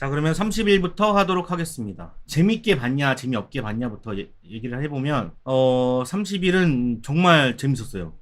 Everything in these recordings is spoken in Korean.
자, 그러면 30일부터 하도록 하겠습니다. 재밌게 봤냐, 재미없게 봤냐부터 예- 얘기를 해보면, 어, 30일은 정말 재밌었어요.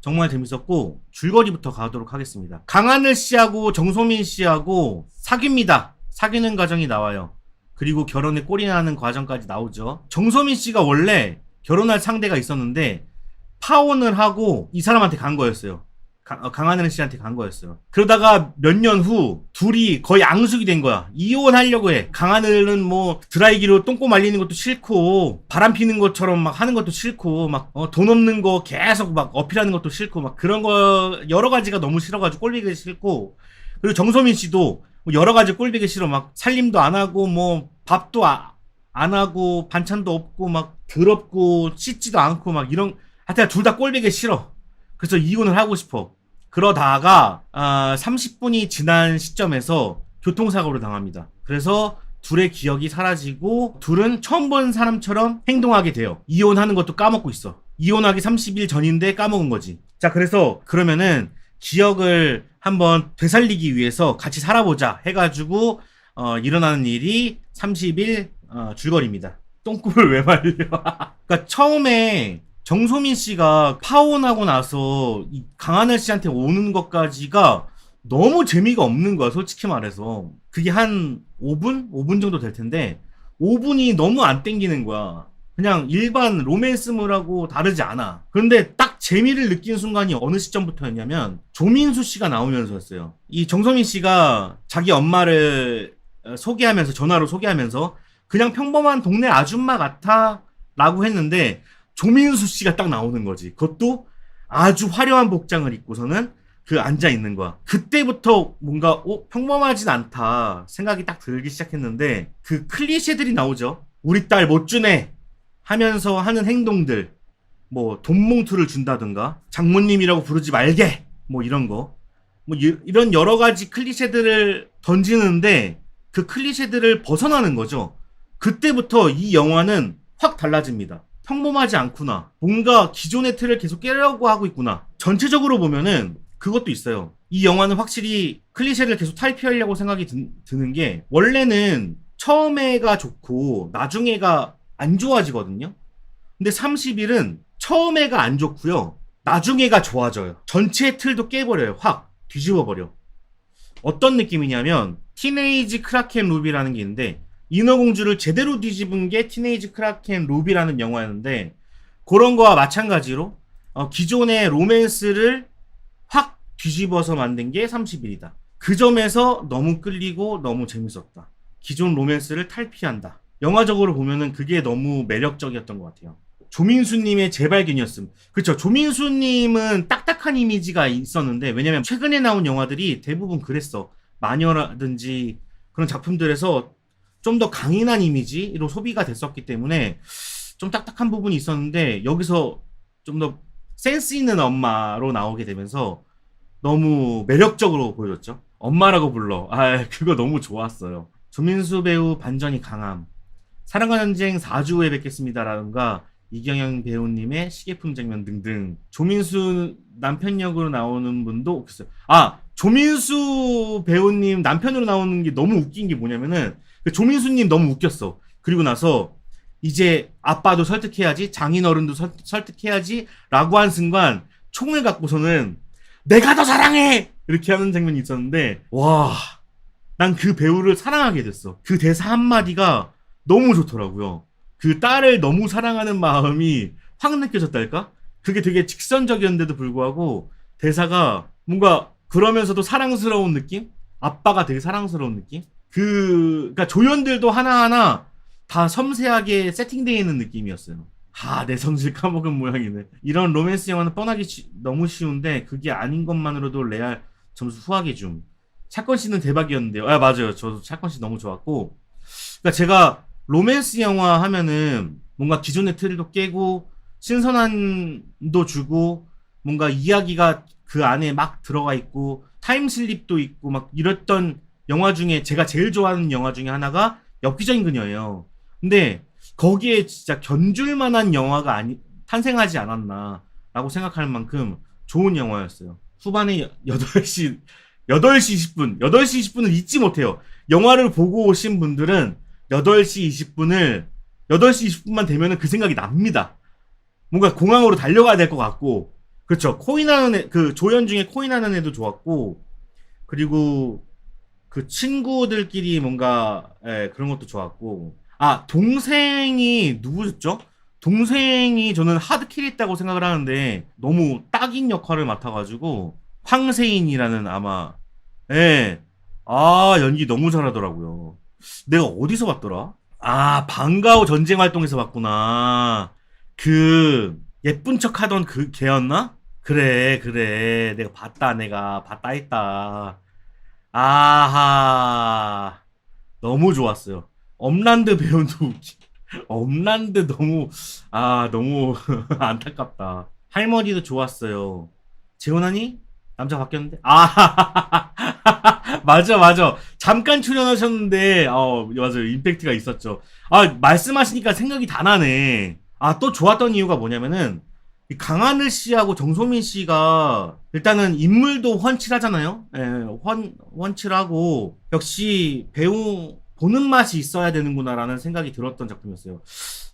정말 재밌었고, 줄거리부터 가도록 하겠습니다. 강하늘 씨하고 정소민 씨하고 사귀입니다. 사귀는 과정이 나와요. 그리고 결혼에 꼴이 나는 과정까지 나오죠. 정소민 씨가 원래 결혼할 상대가 있었는데, 파혼을 하고 이 사람한테 간 거였어요. 강, 어, 강하늘 씨한테 간 거였어요. 그러다가 몇 년 후 둘이 거의 앙숙이 된 거야. 이혼하려고 해. 강하늘은 뭐 드라이기로 똥꼬 말리는 것도 싫고 바람 피는 것처럼 막 하는 것도 싫고 막 어, 돈 없는 거 계속 막 어필하는 것도 싫고 막 그런 거 여러 가지가 너무 싫어가지고 꼴보기 싫고 그리고 정소민 씨도 뭐 여러 가지 꼴보기 싫어 막 살림도 안 하고 뭐 밥도 아- 안 하고 반찬도 없고 막 더럽고 씻지도 않고 막 이런 하여튼 둘 다 꼴보기 싫어. 그래서 이혼을 하고 싶어. 그러다가 아, 30분이 지난 시점에서 교통사고를 당합니다. 그래서 둘의 기억이 사라지고 둘은 처음 본 사람처럼 행동하게 돼요. 이혼하는 것도 까먹고 있어. 이혼하기 30일 전인데 까먹은 거지. 자, 그래서 그러면은 기억을 한번 되살리기 위해서 같이 살아보자 해가지고 어, 일어나는 일이 30일 어, 줄거리입니다. 똥꼬를 왜 말려? 그러니까 처음에 정소민 씨가 파혼하고 나서 이 강하늘 씨한테 오는 것까지가 너무 재미가 없는 거야, 솔직히 말해서. 그게 한 5분? 5분 정도 될 텐데, 5분이 너무 안 땡기는 거야. 그냥 일반 로맨스물하고 다르지 않아. 그런데 딱 재미를 느낀 순간이 어느 시점부터였냐면, 조민수 씨가 나오면서였어요. 이 정소민 씨가 자기 엄마를 어, 소개하면서, 전화로 소개하면서, 그냥 평범한 동네 아줌마 같아. 라고 했는데, 조민수 씨가 딱 나오는 거지. 그것도 아주 화려한 복장을 입고서는 그 앉아 있는 거야. 그때부터 뭔가 어 평범하진 않다 생각이 딱 들기 시작했는데 그 클리셰들이 나오죠. 우리 딸 못 주네 하면서 하는 행동들 뭐 돈봉투를 준다든가 장모님이라고 부르지 말게 뭐 이런 거. 뭐 이- 이런 여러 가지 클리셰들을 던지는데 그 클리셰들을 벗어나는 거죠. 그때부터 이 영화는 확 달라집니다. 평범하지 않구나. 뭔가 기존의 틀을 계속 깨려고 하고 있구나. 전체적으로 보면은 그것도 있어요. 이 영화는 확실히 클리셰를 계속 탈피하려고 생각이 드, 드는 게 원래는 처음에가 좋고 나중에가 안 좋아지거든요. 근데 30일은 처음에가 안 좋고요. 나중에가 좋아져요. 전체 틀도 깨버려요. 확 뒤집어버려. 어떤 느낌이냐면 티네이지 크라켄 루비라는 게 있는데 인어공주를 제대로 뒤집은 게 티네이지 크라켄 루비라는 영화였는데 그런 거와 마찬가지로 어, 기존의 로맨스를 확 뒤집어서 만든 게 30일이다. 그 점에서 너무 끌리고 너무 재밌었다. 기존 로맨스를 탈피한다. 영화적으로 보면은 그게 너무 매력적이었던 것 같아요. 조민수님의 재발견이었음. 그쵸. 조민수님은 딱딱한 이미지가 있었는데, 왜냐면 최근에 나온 영화들이 대부분 그랬어. 마녀라든지 그런 작품들에서 좀 더 강인한 이미지로 소비가 됐었기 때문에 좀 딱딱한 부분이 있었는데, 여기서 좀 더 센스 있는 엄마로 나오게 되면서 너무 매력적으로 보여줬죠. 엄마라고 불러. 아, 그거 너무 좋았어요. 조민수 배우 반전이 강함. 사랑과 전쟁 4주 후에 뵙겠습니다라든가 이경영 배우님의 시계품 장면 등등. 조민수 남편 역으로 나오는 분도 있어요. 아, 조민수 배우님 남편으로 나오는 게 너무 웃긴 게 뭐냐면은 그 조민수님 너무 웃겼어. 그리고 나서 이제 아빠도 설득해야지, 장인어른도 설, 설득해야지 라고 한 순간 총을 갖고서는 내가 더 사랑해! 이렇게 하는 장면이 있었는데, 와, 난 그 배우를 사랑하게 됐어. 그 대사 한마디가 너무 좋더라고요. 그 딸을 너무 사랑하는 마음이 확 느껴졌달까? 그게 되게 직선적이었는데도 불구하고 대사가 뭔가 그러면서도 사랑스러운 느낌? 아빠가 되게 사랑스러운 느낌? 그, 그니까 조연들도 하나하나 다 섬세하게 세팅되어 있는 느낌이었어요. 아, 내 성질 까먹은 모양이네. 이런 로맨스 영화는 뻔하기 쉬- 너무 쉬운데 그게 아닌 것만으로도 레알 점수 후하게 줌. 사건 씨는 대박이었는데요. 아, 맞아요. 저도 사건 씨 너무 좋았고. 그러니까 제가 로맨스 영화 하면은 뭔가 기존의 틀도 깨고 신선함도 주고 뭔가 이야기가 그 안에 막 들어가 있고 타임슬립도 있고 막 이랬던 영화 중에 제가 제일 좋아하는 영화 중에 하나가 엽기적인 그녀예요. 근데 거기에 진짜 견줄 만한 영화가 아니 탄생하지 않았나라고 생각할 만큼 좋은 영화였어요. 후반에 8시 8시 20분, 8시 20분을 잊지 못해요. 영화를 보고 오신 분들은 8시 20분을 8시 20분만 되면은 그 생각이 납니다. 뭔가 공항으로 달려가야 될 것 같고 그렇죠. 코인하는 애, 그 조연 중에 코인하는 애도 좋았고 그리고 그 친구들끼리 뭔가 예, 그런 것도 좋았고 아 동생이 누구였죠? 동생이 저는 하드킬 있다고 생각을 하는데 너무 딱인 역할을 맡아가지고 황세인이라는 아마 예. 아 연기 너무 잘하더라고요. 내가 어디서 봤더라? 아 방과후 전쟁 활동에서 봤구나. 그 예쁜 척 하던 그 걔였나? 그래 그래 내가 봤다 내가 봤다 했다. 아하 너무 좋았어요. 엄란드 배우도 엄란드 너무 아 너무 안타깝다. 할머니도 좋았어요. 재혼하니? 남자 바뀌었는데? 아 맞아 맞아 잠깐 출연하셨는데 어 맞아요 임팩트가 있었죠. 아 말씀하시니까 생각이 다 나네. 아 또 좋았던 이유가 뭐냐면은 이 강하늘 씨하고 정소민 씨가 일단은 인물도 훤칠하잖아요. 예, 훤 훤칠하고 역시 배우 보는 맛이 있어야 되는구나라는 생각이 들었던 작품이었어요.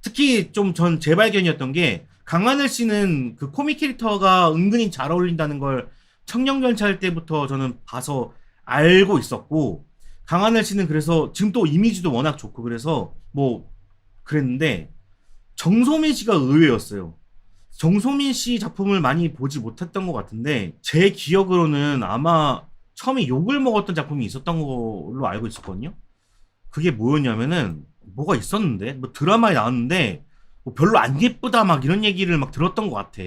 특히 좀 전 재발견이었던 게 강하늘 씨는 그 코믹 캐릭터가 은근히 잘 어울린다는 걸 청년견찰 때부터 저는 봐서 알고 있었고 강하늘 씨는 그래서 지금 또 이미지도 워낙 좋고 그래서 뭐 그랬는데 정소민 씨가 의외였어요. 정소민 씨 작품을 많이 보지 못했던 것 같은데 제 기억으로는 아마 처음에 욕을 먹었던 작품이 있었던 걸로 알고 있었거든요. 그게 뭐였냐면은 뭐가 있었는데 뭐 드라마에 나왔는데 뭐 별로 안 예쁘다 막 이런 얘기를 막 들었던 것 같아.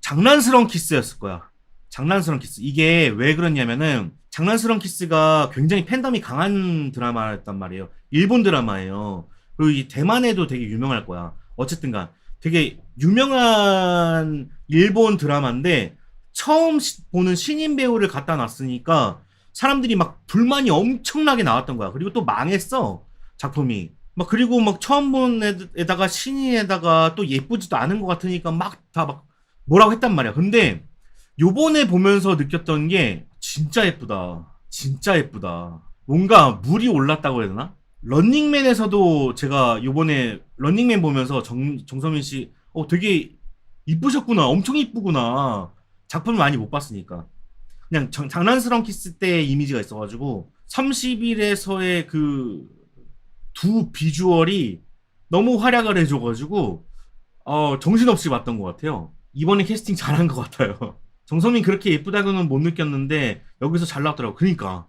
장난스러운 키스였을 거야. 장난스러운 키스. 이게 왜 그러냐면은 장난스러운 키스가 굉장히 팬덤이 강한 드라마였단 말이에요. 일본 드라마예요. 그리고 이 대만에도 되게 유명할 거야. 어쨌든간 되게 유명한 일본 드라마인데 처음 시- 보는 신인 배우를 갖다 놨으니까 사람들이 막 불만이 엄청나게 나왔던 거야. 그리고 또 망했어 작품이. 막 그리고 막 처음 본 애에다가 신인에다가 또 예쁘지도 않은 것 같으니까 막 다막 뭐라고 했단 말이야. 근데 요번에 보면서 느꼈던 게 진짜 예쁘다. 진짜 예쁘다. 뭔가 물이 올랐다고 해야 되나? 런닝맨에서도 제가 요번에 런닝맨 보면서 정, 정서민 씨, 어, 되게 이쁘셨구나. 엄청 이쁘구나. 작품을 많이 못 봤으니까. 그냥 장, 장난스러운 키스 때 이미지가 있어가지고, 30일에서의 그, 두 비주얼이 너무 활약을 해줘가지고, 어, 정신없이 봤던 것 같아요. 이번에 캐스팅 잘한 것 같아요. 정서민 그렇게 예쁘다고는 못 느꼈는데, 여기서 잘 나왔더라고. 그러니까.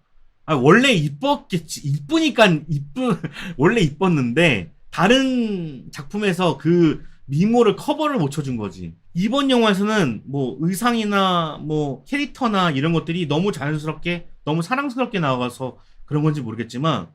아, 원래 이뻤겠지. 이쁘니까 이쁘, 원래 이뻤는데, 다른 작품에서 그 미모를 커버를 못 쳐준 거지. 이번 영화에서는 뭐 의상이나 뭐 캐릭터나 이런 것들이 너무 자연스럽게, 너무 사랑스럽게 나와서 그런 건지 모르겠지만,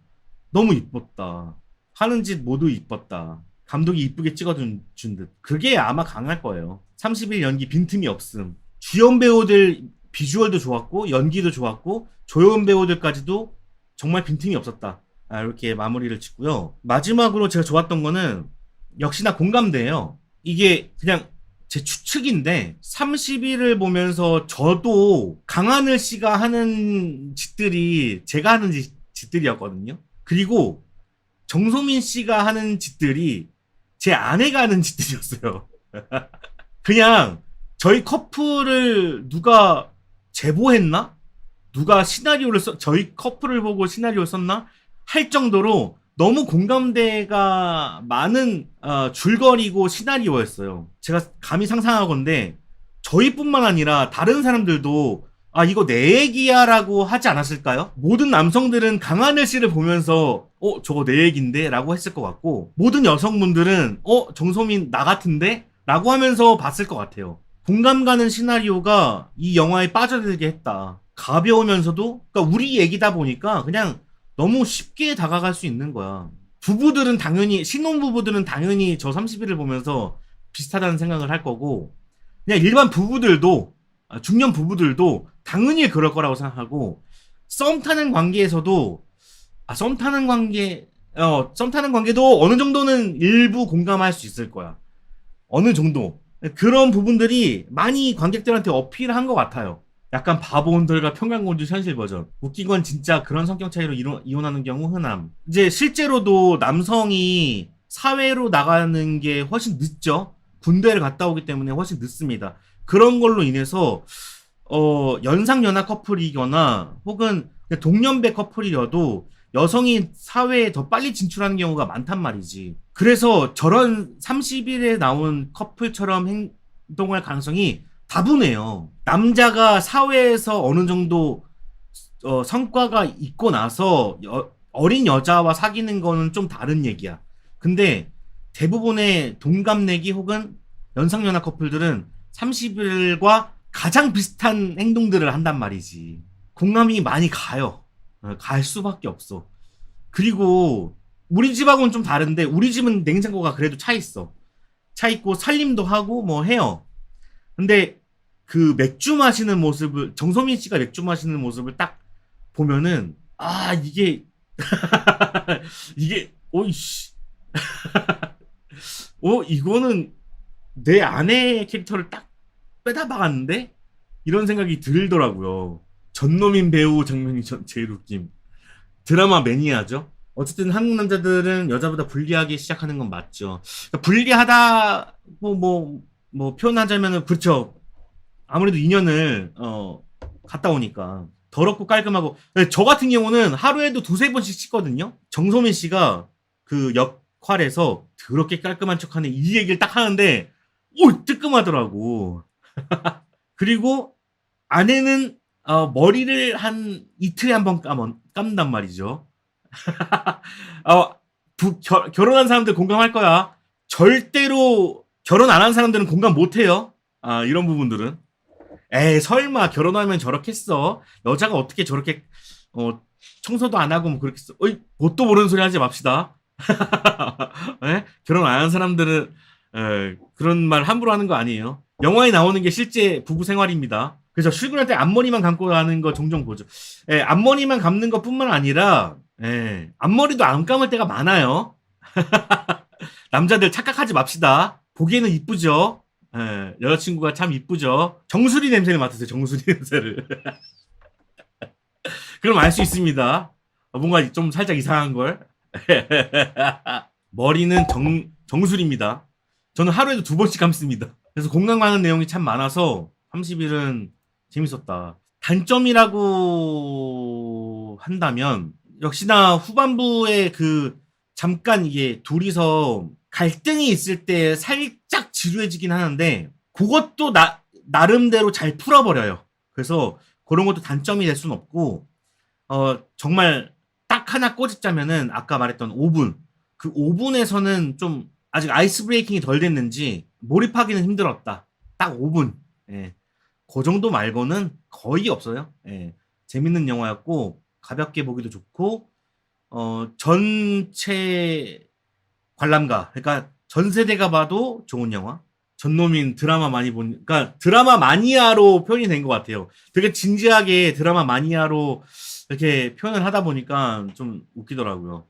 너무 이뻤다. 하는 짓 모두 이뻤다. 감독이 이쁘게 찍어준 준 듯. 그게 아마 강할 거예요. 30일 연기 빈틈이 없음. 주연 배우들 비주얼도 좋았고, 연기도 좋았고, 조연 배우들까지도 정말 빈틈이 없었다. 아, 이렇게 마무리를 짓고요. 마지막으로 제가 좋았던 거는 역시나 공감대예요. 이게 그냥 제 추측인데 30일을 보면서 저도 강하늘 씨가 하는 짓들이 제가 하는 짓, 짓들이었거든요. 그리고 정소민 씨가 하는 짓들이 제 아내가 하는 짓들이었어요. 그냥 저희 커플을 누가 제보했나? 누가 시나리오를 써, 저희 커플을 보고 시나리오를 썼나? 할 정도로 너무 공감대가 많은 어, 줄거리고 시나리오였어요. 제가 감히 상상하건데 저희뿐만 아니라 다른 사람들도 아 이거 내 얘기야라고 하지 않았을까요? 모든 남성들은 강하늘 씨를 보면서 어 저거 내 얘긴데 라고 했을 것 같고 모든 여성분들은 어 정소민 나 같은데? 라고 하면서 봤을 것 같아요. 공감 가는 시나리오가 이 영화에 빠져들게 했다. 가벼우면서도 그러니까 우리 얘기다 보니까 그냥 너무 쉽게 다가갈 수 있는 거야. 부부들은 당연히 신혼 부부들은 당연히 저 30일을 보면서 비슷하다는 생각을 할 거고 그냥 일반 부부들도 아, 중년 부부들도 당연히 그럴 거라고 생각하고 썸 타는 관계에서도 아, 썸 타는 관계 어, 썸 타는 관계도 어느 정도는 일부 공감할 수 있을 거야. 어느 정도 그런 부분들이 많이 관객들한테 어필한 것 같아요. 약간 바보온들과 평강공주 현실 버전. 웃긴 건 진짜 그런 성격 차이로 이로- 이혼하는 경우 흔함. 이제 실제로도 남성이 사회로 나가는 게 훨씬 늦죠. 군대를 갔다 오기 때문에 훨씬 늦습니다. 그런 걸로 인해서 어, 연상 연하 커플이거나 혹은 동년배 커플이어도 여성이 사회에 더 빨리 진출하는 경우가 많단 말이지. 그래서 저런 30일에 나온 커플처럼 행동할 가능성이 다분해요. 남자가 사회에서 어느 정도 어, 성과가 있고 나서 여- 어린 여자와 사귀는 거는 좀 다른 얘기야. 근데 대부분의 동갑내기 혹은 연상연하 커플들은 30일과 가장 비슷한 행동들을 한단 말이지. 공감이 많이 가요. 어, 갈 수밖에 없어. 그리고 우리 집하고는 좀 다른데 우리 집은 냉장고가 그래도 차 있어. 차 있고 살림도 하고 뭐 해요. 근데 그 맥주 마시는 모습을 정소민 씨가 맥주 마시는 모습을 딱 보면은 아 이게 이게 오이씨 어 이거는 내 아내 캐릭터를 딱 빼다 박았는데 이런 생각이 들더라고요. 전노민 배우 장면이 전- 제일 웃김. 드라마 매니아죠. 어쨌든 한국 남자들은 여자보다 불리하게 시작하는 건 맞죠. 그러니까 불리하다고 뭐, 뭐 표현하자면은 그렇죠. 아무래도 인연을 어 갔다 오니까 더럽고 깔끔하고 네, 저 같은 경우는 하루에도 두세 번씩 씻거든요. 정소민 씨가 그 역할에서 더럽게 깔끔한 척하는 이 얘기를 딱 하는데 오 뜨끔하더라고. 그리고 아내는 어, 머리를 한 이틀에 한 번 감은, 감단 말이죠. 어, 부- 결, 결혼한 사람들 공감할 거야. 절대로 결혼 안 한 사람들은 공감 못 해요. 아, 이런 부분들은. 에이, 설마 결혼하면 저렇게 했어. 여자가 어떻게 저렇게, 어, 청소도 안 하고 뭐 그렇게 써. 어이, 뭣도 모르는 소리 하지 맙시다. 에? 결혼 안 한 사람들은, 에, 그런 말 함부로 하는 거 아니에요. 영화에 나오는 게 실제 부부 생활입니다. 그래서 출근할 때 앞머리만 감고 가는 거 종종 보죠. 예, 앞머리만 감는 것 뿐만 아니라, 예, 앞머리도 안 감을 때가 많아요. 남자들 착각하지 맙시다. 보기에는 이쁘죠? 예, 여자친구가 참 이쁘죠? 정수리 냄새를 맡으세요, 정수리 냄새를. 그럼 알 수 있습니다. 어, 뭔가 좀 살짝 이상한 걸. 머리는 정, 정수리입니다. 저는 하루에도 두 번씩 감습니다. 그래서 공감 가는 내용이 참 많아서 30일은 재밌었다. 단점이라고 한다면 역시나 후반부에 그 잠깐 이게 둘이서 갈등이 있을 때 살짝 지루해지긴 하는데 그것도 나, 나름대로 잘 풀어버려요. 그래서 그런 것도 단점이 될 수는 없고 어 정말 딱 하나 꼬집자면은 아까 말했던 5분 그 5분에서는 좀 아직 아이스 브레이킹이 덜 됐는지 몰입하기는 힘들었다. 딱 5분. 예. 그 정도 말고는 거의 없어요. 예. 재밌는 영화였고 가볍게 보기도 좋고 어 전체 관람가 그러니까 전 세대가 봐도 좋은 영화. 전노민 드라마 많이 본 그러니까 드라마 마니아로 표현이 된 것 같아요. 되게 진지하게 드라마 마니아로 이렇게 표현을 하다 보니까 좀 웃기더라고요.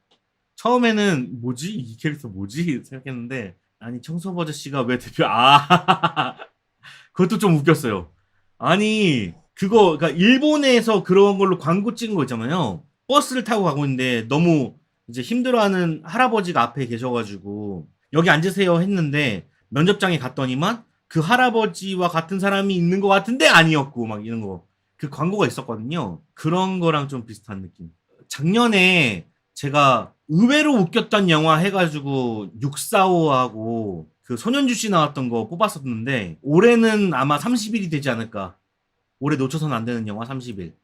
처음에는 뭐지 이 캐릭터 뭐지 생각했는데 아니 청소부 아저씨가 왜 대표 아 그것도 좀 웃겼어요. 아니 그거 그러니까 일본에서 그런 걸로 광고 찍은 거 있잖아요. 버스를 타고 가고 있는데 너무 이제 힘들어하는 할아버지가 앞에 계셔가지고 여기 앉으세요 했는데 면접장에 갔더니만 그 할아버지와 같은 사람이 있는 것 같은데 아니었고 막 이런 거 그 광고가 있었거든요. 그런 거랑 좀 비슷한 느낌. 작년에 제가 의외로 웃겼던 영화 해가지고 645하고 그 손현주 씨 나왔던 거 뽑았었는데 올해는 아마 30일이 되지 않을까. 올해 놓쳐서는 안 되는 영화 30일.